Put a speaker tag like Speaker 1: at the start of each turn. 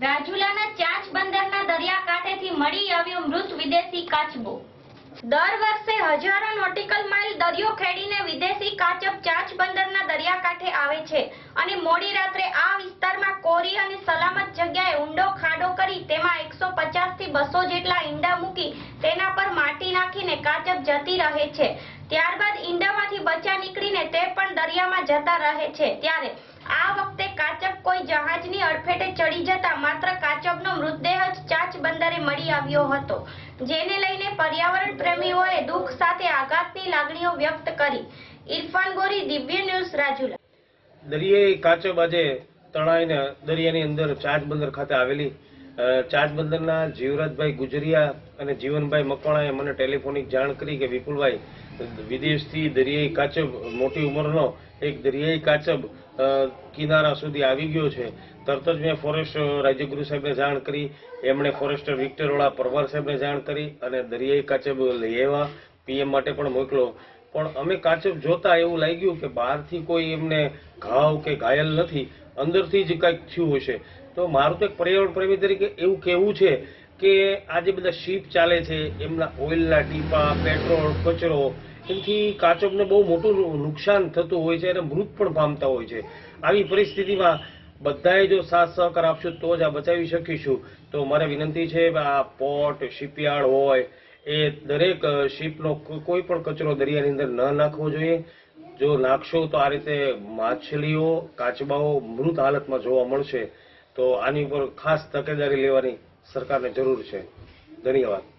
Speaker 1: રાજુલાના ચાંચ બંદરના દરિયાકાંઠેથી મળી આવ્યો મૃત વિદેશી કાચબો. દર વર્ષે હજારો નોટિકલ માઇલ દરિયો ખેડીને વિદેશી કાચબ ચાંચ બંદરના દરિયાકાંઠે આવે છે અને મોડી રાત્રે આ વિસ્તારમાં કોરી અને સલામત જગ્યાએ ઊંડો ખાડો કરી તેમાં એકસો થી બસો જેટલા ઈંડા મૂકી તેના પર માટી નાખીને કાચબ જતી રહે છે. ત્યારબાદ ઈંડામાંથી બચ્ચા નીકળીને તે પણ દરિયામાં જતા રહે છે. ત્યારે આ વખતે જહાજની અડફેટે ચડી જતા માત્ર કાચબનો મૃતદેહ જ ચાચ બંદરે મળી આવ્યો હતો, જેને લઈને પર્યાવરણ પ્રેમીઓએ દુઃખ સાથે આઘાતની લાગણીઓ વ્યક્ત કરી. ઇરફાન ગોરી, દિવ્ય ન્યૂઝ, રાજુલા.
Speaker 2: દરિયાઈ કાચબ આજે તણાઈને દરિયાની અંદર ચાચ બંદર ખાતે આવેલી અ, બંદરના જીવરાજભાઈ ગુજરિયા અને જીવનભાઈ મકવાણાએ મને ટેલિફોનિક જાણ કરી કે વિપુલભાઈ વિદેશથી દરિયાઈ કાચબ મોટી ઉંમરનો એક દરિયાઈ કાચબ કિનારા સુધી આવી ગયો છે. તરત જ મેં ફોરેસ્ટ રાજ્યગુરુ સાહેબને જાણ કરી એમણે ફોરેસ્ટર વિક્ટરવાળા પરમાર સાહેબને જાણ કરી અને દરિયાઈ કાચબ લઈ આવ્યા. પીએમ માટે પણ મોકલો. પણ અમે કાચબ જોતા એવું લાગ્યું કે બહારથી કોઈ એમને ઘાવ કે ઘાયલ નથી, અંદરથી જ કંઈક થયું હશે. તો મારું તો એક પર્યાવરણ પ્રેમી તરીકે એવું કહેવું છે કે આ જે બધા શીપ ચાલે છે, એમના ઓઇલના ટીપા, પેટ્રોલ, કચરો, એમથી કાચબને બહુ મોટું નુકસાન થતું હોય છે અને મૃત પણ પામતા હોય છે. આવી પરિસ્થિતિમાં બધાએ જો સાથ સહકાર આપશું તો જ આ બચાવી શકીશું. તો મારે વિનંતી છે આ પોર્ટ, શિપયાર્ડ હોય એ દરેક શિપનો કોઈ પણ કચરો દરિયાની અંદર ન નાખવો જોઈએ. જો નાખશો તો આ રીતે માછલીઓ, કાચબાઓ મૃત હાલતમાં જોવા મળશે. તો આની ઉપર ખાસ તકેદારી લેવાની સરકારને જરૂર છે. ધન્યવાદ.